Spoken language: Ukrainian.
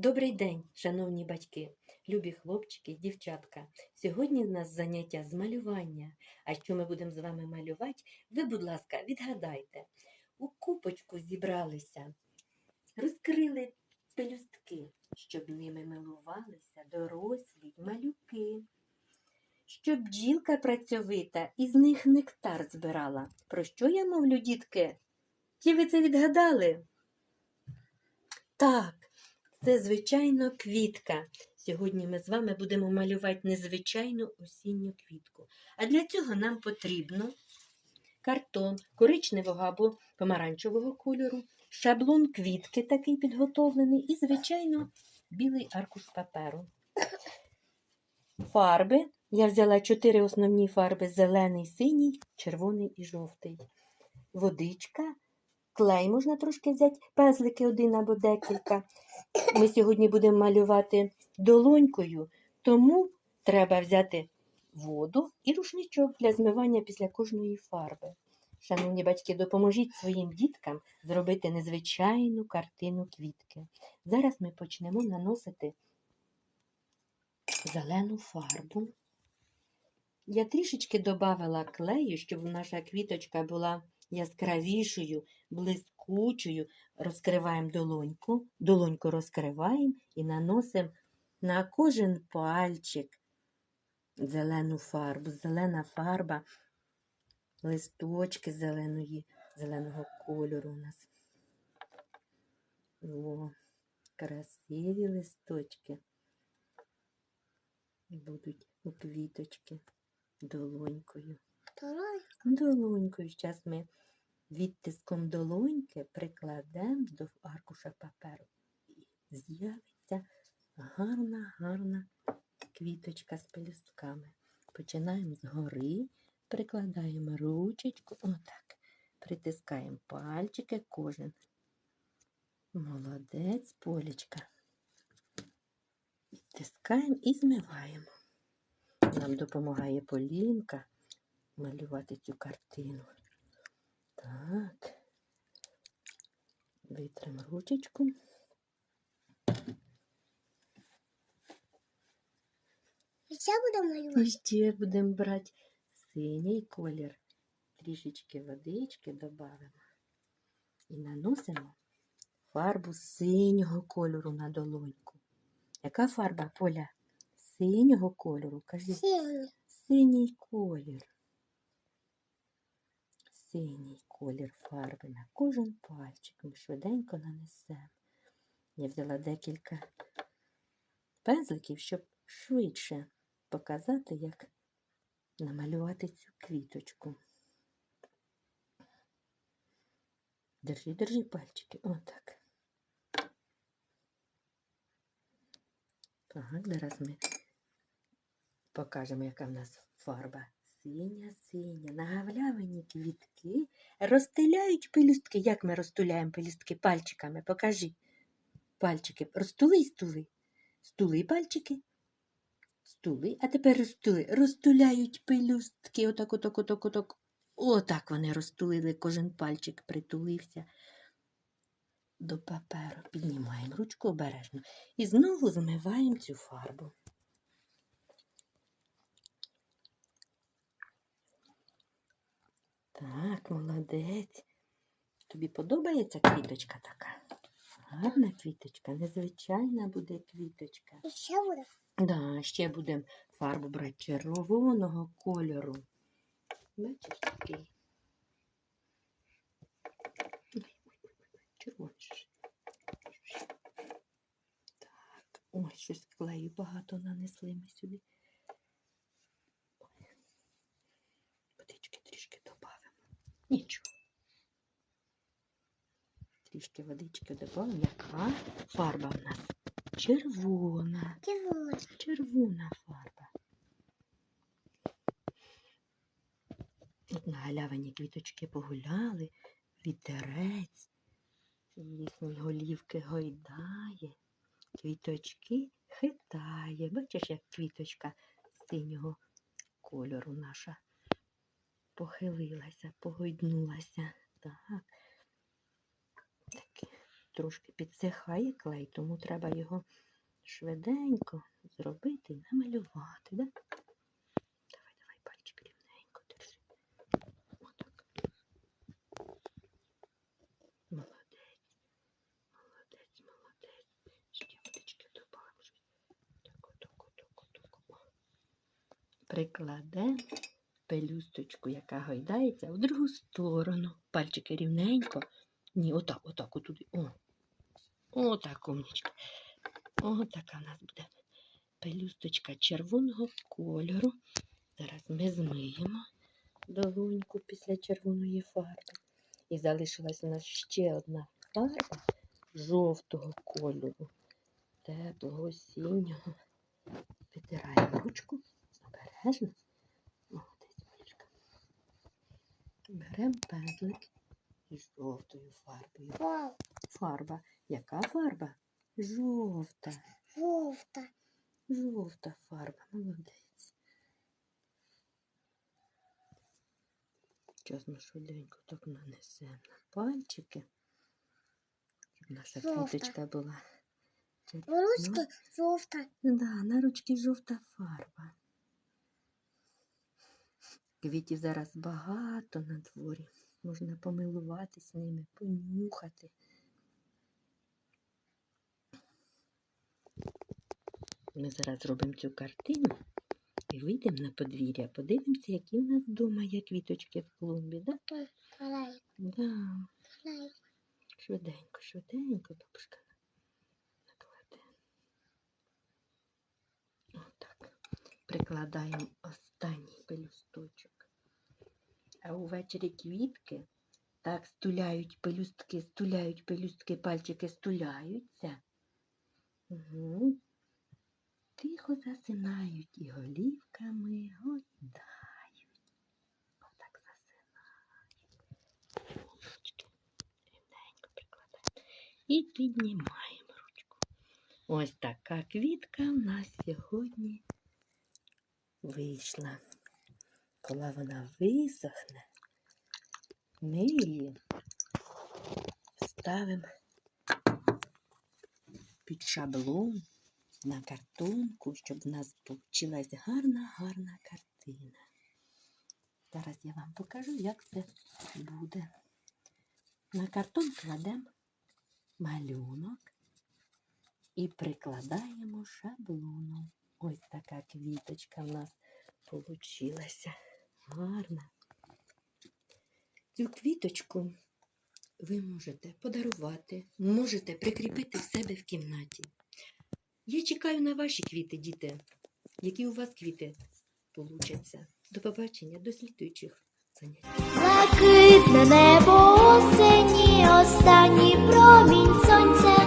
Добрий день, шановні батьки, любі хлопчики, дівчатка. Сьогодні в нас заняття з малювання. А що ми будемо з вами малювати, ви, будь ласка, відгадайте. У купочку зібралися, розкрили пелюстки, щоб ними милувалися дорослі малюки. Щоб бджілка працьовита із них нектар збирала. Про що я мовлю, дітки? Чи ви це відгадали? Так, це звичайно квітка. Сьогодні ми з вами будемо малювати незвичайну осінню квітку. А для цього нам потрібно картон коричневого або помаранчевого кольору, шаблон квітки такий підготовлений і, звичайно, білий аркуш паперу. Фарби. Я взяла чотири основні фарби: зелений, синій, червоний і жовтий. Водичка, клей можна трошки взяти, пензлики один або декілька. Ми сьогодні будемо малювати долонькою, тому треба взяти воду і рушничок для змивання після кожної фарби. Шановні батьки, допоможіть своїм діткам зробити незвичайну картину квітки. Зараз ми почнемо наносити зелену фарбу. Я трішечки додавала клею, щоб наша квіточка була яскравішою, блискучою. Розкриваємо долоньку, долоньку розкриваємо і наносимо на кожен пальчик зелену фарбу. Зелена фарба, листочки зеленої, зеленого кольору у нас. О, красиві листочки будуть у квіточки долонькою. Долонькою. Зараз ми відтиском долоньки прикладемо до аркуша паперу. І з'явиться гарна, гарна квіточка з пелюстками. Починаємо згори, прикладаємо ручечку, отак. Притискаємо пальчики кожен. Молодець, полічка. Відтискаємо і змиваємо. Нам допомагає Полінка малювати цю картину. Так. Витримо ручечку. Ще буду І ще будемо брати синій колір. Трішечки водички додамо. І наносимо фарбу синього кольору на долоньку. Яка фарба, Поля? Синього кольору. Кажи. Синій. Синій колір. Синій колір фарби на кожен пальчик. Ми швиденько нанесемо. Я взяла декілька пензликів, щоб швидше показати, як намалювати цю квіточку. Держи, держи пальчики. Отак. Так, зараз ми покажемо, яка в нас фарба. Синя, синя. Нагавлявані квітки розстеляють пелюстки. Як ми розтуляємо пелюстки пальчиками? Покажи. Пальчики. Розтули і стули. Стули пальчики. Стули, а тепер розтули. Розтуляють пелюстки. Отак, отак, отак, отак. Отак вони розтулили. Кожен пальчик притулився до паперу. Піднімаємо ручку обережно. І знову змиваємо цю фарбу. Так, молодець. Тобі подобається квіточка така? Гарна квіточка, незвичайна буде квіточка. І ще буде. Да, ще будемо фарбу брати червоного кольору. Бачиш такий? Червоний. Так, ой, щось клею багато нанесли ми сюди. Ой. Водички трішки додамо. Нічого. Трішки водички додамо. Яка фарба в нас? Червона. Червоний. Червона фарба. От на галявині квіточки погуляли, вітерець, їхні голівки гойдає, квіточки хитає. Бачиш, як квіточка синього кольору наша похилилася, погойднулася. Так. Таке трошки підсихає клей, тому треба його швиденько зробити і намалювати. Да? Давай, давай, пальчик рівненько держи. Отак. Молодець, молодець, молодець. Ще водички добавимо. Так, отак, отак, отак. Прикладемо пелюсточку, яка гойдається в другу сторону. Пальчики рівненько. Ні, отак, отак, отуди. О. Отак, умнічка. О, така в нас буде пелюсточка червоного кольору. Зараз ми змиємо долоньку після червоної фарби. І залишилась у нас ще одна фарба жовтого кольору, теплого осіннього. Витираємо ручку обережно. Молодець, Мішка. Беремо пензлик із жовтою фарбою. Фарба. Яка фарба? Жовта. жовта. Жовта фарба. Молодець. Зараз ми швиденько так нанесемо на пальчики, щоб наша квіточка була. Ручки жовта. Да, на ручки жовта фарба. Квітів зараз багато на дворі. Можна помилуватись ними, понюхати. Ми зараз зробимо цю картину і вийдемо на подвір'я, подивимося, які в нас вдома є квіточки в клумбі. Да? Да. Швиденько, швиденько, бабушка накладе. Отак. Прикладаємо пелюсточок. А увечері квітки так стуляють пелюстки, стуляють пелюстки, пальчики стуляються. Угу. Тихо засинають і голівками гойдають. Отак засинають. І піднімаємо ручку. Ось така квітка в нас сьогодні вийшла. Коли вона висохне, ми її ставимо під шаблон на картонку, щоб в нас вийшла гарна-гарна картина. Зараз я вам покажу, як це буде. На картон кладемо малюнок і прикладаємо шаблоном. Ось така квіточка в нас получилася гарна. Цю квіточку ви можете подарувати, можете прикріпити в себе в кімнаті. Я чекаю на ваші квіти, діти, які у вас квіти получаться. До побачення, до слідуючих занять. Блакитне небо осені, останній промінь сонця.